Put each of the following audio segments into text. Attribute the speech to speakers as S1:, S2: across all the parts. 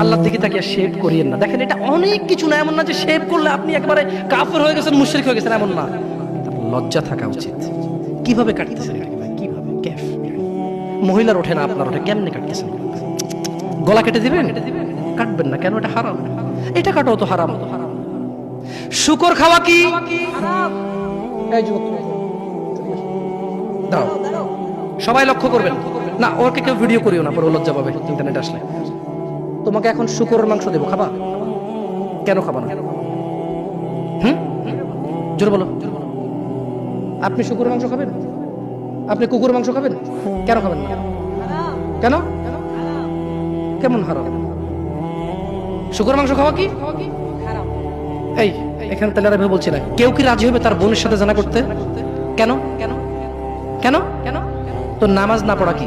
S1: আল্লাহর দিকে তাকে শেভ করিয়েন না। দেখেন, এটা অনেক কিছু না, এমন না যে শেভ করলে আপনি একবারে কাফের হয়ে গেছেন, মুশরিক হয়ে গেছেন, এমন না। লজ্জা থাকা উচিত। কীভাবে কাটতেছেন কীভাবে? ক্যাফ মহিলার ওঠে না, আপনার ওঠে। কেমনে কাটতেছেন? গলা কেটে দিবেন? কাটবেন না। কেন? এটা হারাম। এটা কাটাও তো হারাম। শুকর খাওয়া কি? সবাই লক্ষ্য করবেন। না, ওকে কেউ ভিডিও করিও না, পরে লজ্জা পাবে। ইন্টারনেট আসলে। তোমাকে এখন শুকরের মাংস দেবো, খাবা? কেন খাবা না? হুম? জোর বলো। আপনি শুকুরের মাংস খাবেন? আপনি কুকুরের মাংস খাবেন? কেন খাবেন না? কেন? কেমন হারাম? শুকুর মাংস খাওয়া কি? এই, এখানে তাহলে আর এভাবে বলছি না। কেউ কি রাজি হবে তার বোনের সাথে জানা করতে? কেন? কেন? কেন? কেন তো নামাজ না পড়া কি?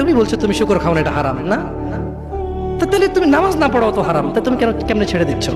S1: তুমি বলছো তুমি শুকর খাও না এটা হারাম, না? তাহলে তুমি নামাজ না পড়াও তো হারাম, তা তুমি কেন কেমনে ছেড়ে দিচ্ছ?